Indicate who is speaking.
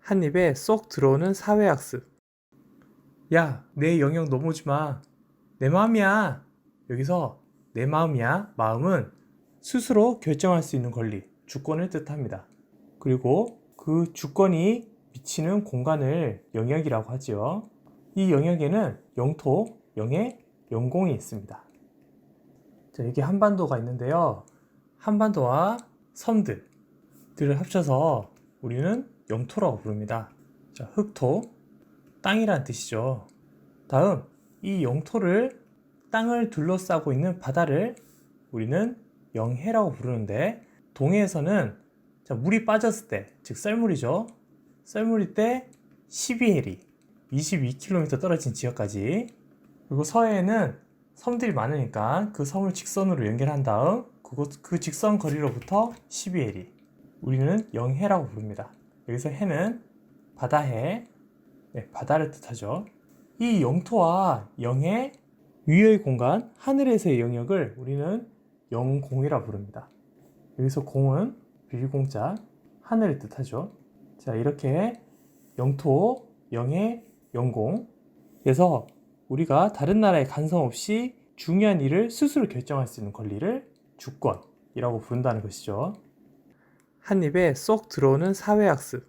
Speaker 1: 한 입에 쏙 들어오는 사회학습. 야, 내 영역 넘어오지 마. 내 마음이야. 여기서 내 마음이야. 마음은 스스로 결정할 수 있는 권리, 주권을 뜻합니다. 그리고 그 주권이 미치는 공간을 영역이라고 하지요. 이 영역에는 영토, 영해, 영공이 있습니다. 자, 여기 한반도가 있는데요. 한반도와 섬들들을 합쳐서 우리는 영토라고 부릅니다. 자, 흑토, 땅이란 뜻이죠. 다음, 이 영토를 땅을 둘러싸고 있는 바다를 우리는 영해라고 부르는데 동해에서는 자, 물이 빠졌을 때, 즉 썰물이죠. 썰물일 때 12해리, 22km 떨어진 지역까지 그리고 서해에는 섬들이 많으니까 그 섬을 직선으로 연결한 다음 그곳 그 직선 거리로부터 12해리 우리는 영해라고 부릅니다. 여기서 해는 바다해, 네, 바다를 뜻하죠. 이 영토와 영해 위의 공간, 하늘에서의 영역을 우리는 영공이라 부릅니다. 여기서 공은 비공자, 하늘을 뜻하죠. 자, 이렇게 영토, 영해, 영공. 그래서 우리가 다른 나라의 간섭 없이 중요한 일을 스스로 결정할 수 있는 권리를 주권이라고 부른다는 것이죠. 한 입에 쏙 들어오는 사회학습.